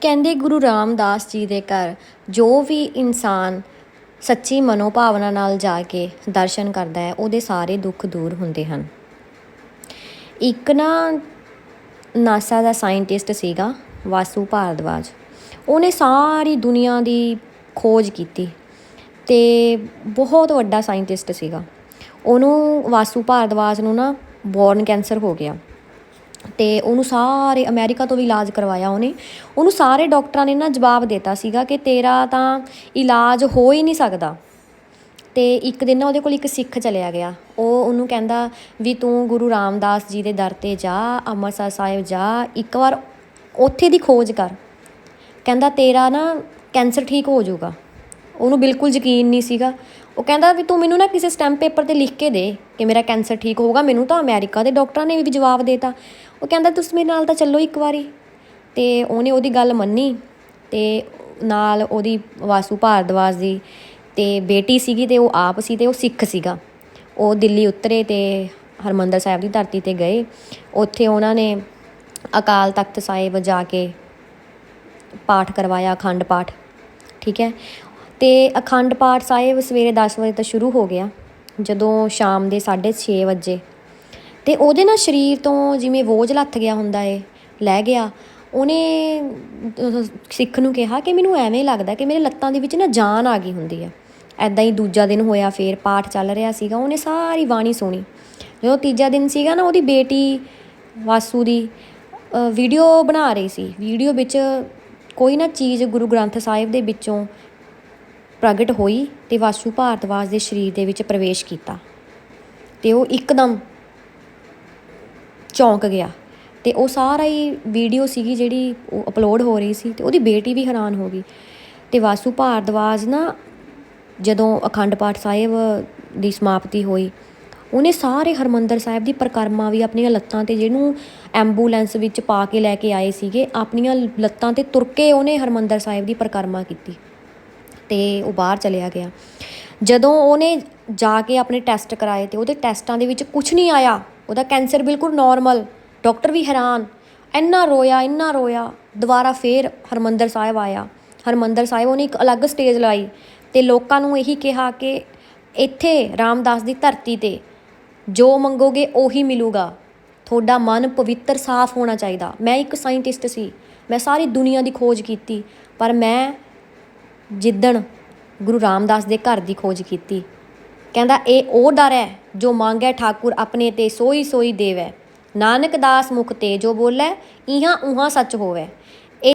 ਕਹਿੰਦੇ ਗੁਰੂ ਰਾਮਦਾਸ ਜੀ ਦੇ ਘਰ ਜੋ ਵੀ ਇਨਸਾਨ ਸੱਚੀ ਮਨੋਭਾਵਨਾ ਨਾਲ ਜਾ ਕੇ ਦਰਸ਼ਨ ਕਰਦਾ ਹੈ, ਉਹਦੇ ਸਾਰੇ ਦੁੱਖ ਦੂਰ ਹੁੰਦੇ ਹਨ। ਇੱਕ ਨਾ ਨਾਸਾ ਦਾ ਸਾਇੰਟਿਸਟ ਸੀਗਾ, ਵਾਸੂ ਭਾਰਦਵਾਜ। ਉਹਨੇ ਸਾਰੀ ਦੁਨੀਆ ਦੀ ਖੋਜ ਕੀਤੀ ਤੇ ਬਹੁਤ ਵੱਡਾ ਸਾਇੰਟਿਸਟ ਸੀਗਾ। ਉਹਨੂੰ ਵਾਸੂ ਭਾਰਦਵਾਜ ਨੂੰ ਨਾ ਬੋਰਨ ਕੈਂਸਰ ਹੋ ਗਿਆ। ਤੇ ਉਹਨੂੰ ਸਾਰੇ ਅਮਰੀਕਾ ਤੋਂ ਵੀ ਇਲਾਜ ਕਰਵਾਇਆ ਉਹਨੇ। ਉਹਨੂੰ ਸਾਰੇ ਡਾਕਟਰਾਂ ਨੇ ਨਾ ਜਵਾਬ ਦਿੱਤਾ ਸੀਗਾ ਕਿ ਤੇਰਾ ਤਾਂ ਇਲਾਜ ਹੋ ਹੀ ਨਹੀਂ ਸਕਦਾ। ਤੇ ਇੱਕ ਦਿਨ ਨਾ ਉਹਦੇ ਕੋਲ ਇੱਕ ਸਿੱਖ ਚਲਿਆ ਗਿਆ। ਉਹ ਉਹਨੂੰ ਕਹਿੰਦਾ ਵੀ ਤੂੰ ਗੁਰੂ ਰਾਮਦਾਸ ਜੀ ਦੇ ਦਰ ਤੇ ਜਾ, ਅੰਮ੍ਰਿਤਸਰ ਸਾਹਿਬ ਜਾ, ਇੱਕ ਵਾਰ ਉੱਥੇ ਦੀ ਖੋਜ ਕਰ। ਕਹਿੰਦਾ ਤੇਰਾ ਨਾ ਕੈਂਸਰ ਠੀਕ ਹੋ ਜਾਊਗਾ। ਉਹਨੂੰ ਬਿਲਕੁਲ ਯਕੀਨ ਨਹੀਂ ਸੀਗਾ। ਉਹ ਕਹਿੰਦਾ ਵੀ ਤੂੰ ਮੈਨੂੰ ਨਾ ਕਿਸੇ ਸਟੈਂਪ ਪੇਪਰ ਤੇ ਲਿਖ ਕੇ ਦੇ ਕਿ ਮੇਰਾ ਕੈਂਸਰ ਠੀਕ ਹੋਊਗਾ, ਮੈਨੂੰ ਤਾਂ ਅਮਰੀਕਾ ਦੇ ਡਾਕਟਰਾਂ ਨੇ ਵੀ ਜਵਾਬ ਦੇਤਾ। ਉਹ ਕਹਿੰਦਾ, ਤੁਸੀਂ ਮੇਰੇ ਨਾਲ ਤਾਂ ਚੱਲੋ ਇੱਕ ਵਾਰੀ। ਤੇ ਉਹਨੇ ਉਹਦੀ ਗੱਲ ਮੰਨੀ ਤੇ ਨਾਲ ਉਹਦੀ ਵਾਸੂ ਭਾਰਦਵਾਜ ਦੀ ਤੇ ਬੇਟੀ ਸੀਗੀ ਤੇ ਉਹ ਆਪ ਸੀ ਤੇ ਉਹ ਸਿੱਖ ਸੀਗਾ। ਉਹ ਦਿੱਲੀ ਉਤਰੇ ਤੇ ਹਰਮੰਦਰ ਸਾਹਿਬ ਦੀ ਧਰਤੀ ਤੇ ਗਏ। ਉੱਥੇ ਉਹਨਾਂ ਨੇ ਅਕਾਲ ਤਖਤ ਸਾਹਿਬ ਜਾ ਕੇ ਪਾਠ ਕਰਵਾਇਆ, ਅਖੰਡ ਪਾਠ, ਠੀਕ ਹੈ? ਅਤੇ ਅਖੰਡ ਪਾਠ ਸਾਹਿਬ ਸਵੇਰੇ ਦਸ ਵਜੇ ਤੋਂ ਸ਼ੁਰੂ ਹੋ ਗਿਆ, ਜਦੋਂ ਸ਼ਾਮ ਦੇ 6:30 ਵਜੇ। ਤੇ ਉਹਦੇ ਨਾਲ ਸਰੀਰ ਤੋਂ ਜਿਵੇਂ ਬੋਝ ਲੱਥ ਗਿਆ ਹੁੰਦਾ ਏ, ਲੈ ਗਿਆ। ਉਹਨੇ ਸਿੱਖ ਨੂੰ ਕਿਹਾ ਕਿ ਮੈਨੂੰ ਐਵੇਂ ਲੱਗਦਾ ਕਿ ਮੇਰੇ ਲੱਤਾਂ ਦੇ ਵਿੱਚ ਨਾ ਜਾਨ ਆ ਗਈ ਹੁੰਦੀ ਹੈ ਐਦਾਂ ਹੀ ਦੂਜਾ ਦਿਨ ਹੋਇਆ, ਫੇਰ ਪਾਠ ਚੱਲ ਰਿਹਾ ਸੀਗਾ। ਉਹਨੇ ਸਾਰੀ ਬਾਣੀ ਸੁਣੀ। ਜਦੋਂ ਤੀਜਾ ਦਿਨ ਸੀਗਾ ਨਾ, ਉਹਦੀ ਬੇਟੀ ਵਾਸੂ ਦੀ ਵੀਡੀਓ ਬਣਾ ਰਹੀ ਸੀ। ਵੀਡੀਓ ਵਿੱਚ ਕੋਈ ਨਾ ਚੀਜ਼ ਗੁਰੂ ਗ੍ਰੰਥ ਸਾਹਿਬ ਦੇ ਵਿੱਚੋਂ ਪ੍ਰਗਟ ਹੋਈ ਤੇ ਵਾਸੂ ਭਾਰਤਵਾਜ ਦੇ ਸਰੀਰ ਦੇ ਵਿੱਚ ਪ੍ਰਵੇਸ਼ ਕੀਤਾ ਤੇ ਉਹ ਇੱਕਦਮ ਚੌਂਕ ਗਿਆ ਤੇ ਉਹ ਸਾਰਾ ਹੀ ਵੀਡੀਓ ਸੀਗੀ ਜਿਹੜੀ ਉਹ ਅਪਲੋਡ ਹੋ ਰਹੀ ਸੀ ਤੇ ਉਹਦੀ ਬੇਟੀ ਵੀ ਹੈਰਾਨ ਹੋ ਗਈ ਤੇ ਵਾਸੂ ਭਾਰਦਵਾਜ ਨਾ ਜਦੋਂ ਅਖੰਡ ਪਾਠ ਸਾਹਿਬ ਦੀ ਸਮਾਪਤੀ ਹੋਈ, ਉਹਨੇ ਸਾਰੇ ਹਰਮੰਦਰ ਸਾਹਿਬ ਦੀ ਪਰਿਕਰਮਾ ਵੀ ਆਪਣੀਆਂ ਲੱਤਾਂ ਤੇ ਜਿਹਨੂੰ ਐਂਬੂਲੈਂਸ ਵਿੱਚ ਪਾ ਕੇ ਲੈ ਕੇ ਆਏ ਸੀਗੇ, ਆਪਣੀਆਂ ਲੱਤਾਂ ਤੇ ਤੁਰ ਕੇ ਉਹਨੇ ਹਰਮੰਦਰ ਸਾਹਿਬ ਦੀ ਪਰਿਕਰਮਾ ਕੀਤੀ। ਤੇ ਉਹ ਬਾਹਰ ਚਲਿਆ ਗਿਆ। ਜਦੋਂ ਉਹਨੇ ਜਾ ਕੇ ਆਪਣੇ ਟੈਸਟ ਕਰਾਏ ਤੇ ਉਹਦੇ ਟੈਸਟਾਂ ਦੇ ਵਿੱਚ ਕੁਝ ਨਹੀਂ ਆਇਆ। ਉਹਦਾ ਕੈਂਸਰ ਬਿਲਕੁਲ ਨਾਰਮਲ ਡਾਕਟਰ ਵੀ ਹੈਰਾਨ। ਇੰਨਾ ਰੋਇਆ ਇੰਨਾ ਰੋਇਆ। ਦੁਬਾਰਾ ਫੇਰ ਹਰਮੰਦਰ ਸਾਹਿਬ ਆਇਆ। ਹਰਮੰਦਰ ਸਾਹਿਬ ਉਹਨੇ ਇੱਕ ਅਲੱਗ ਸਟੇਜ ਲਾਈ ਤੇ ਲੋਕਾਂ ਨੂੰ ਇਹੀ ਕਿਹਾ ਕਿ ਇੱਥੇ ਰਾਮਦਾਸ ਦੀ ਧਰਤੀ ਤੇ ਜੋ ਮੰਗੋਗੇ ਉਹੀ ਮਿਲੂਗਾ। ਤੁਹਾਡਾ ਮਨ ਪਵਿੱਤਰ ਸਾਫ਼ ਹੋਣਾ ਚਾਹੀਦਾ। ਮੈਂ ਇੱਕ ਸਾਇੰਟਿਸਟ ਸੀ। ਮੈਂ ਸਾਰੀ ਦੁਨੀਆ ਦੀ ਖੋਜ ਕੀਤੀ। ਪਰ ਮੈਂ ਜਿੱਦਣ ਗੁਰੂ ਰਾਮਦਾਸ ਦੇ ਘਰ ਦੀ ਖੋਜ ਕੀਤੀ, ਕਹਿੰਦਾ, ਇਹ ਉਹ ਦਰ ਹੈ ਜੋ ਮੰਗੈ ਠਾਕੁਰ ਆਪਣੇ ਤੇ ਸੋਈ ਸੋਈ ਦੇਵੈ। ਨਾਨਕ ਦਾਸ ਮੁਖ ਤੇ ਜੋ ਬੋਲੇ ਇਹਾਂ ਉਹਾਂ ਸੱਚ ਹੋਵੇ।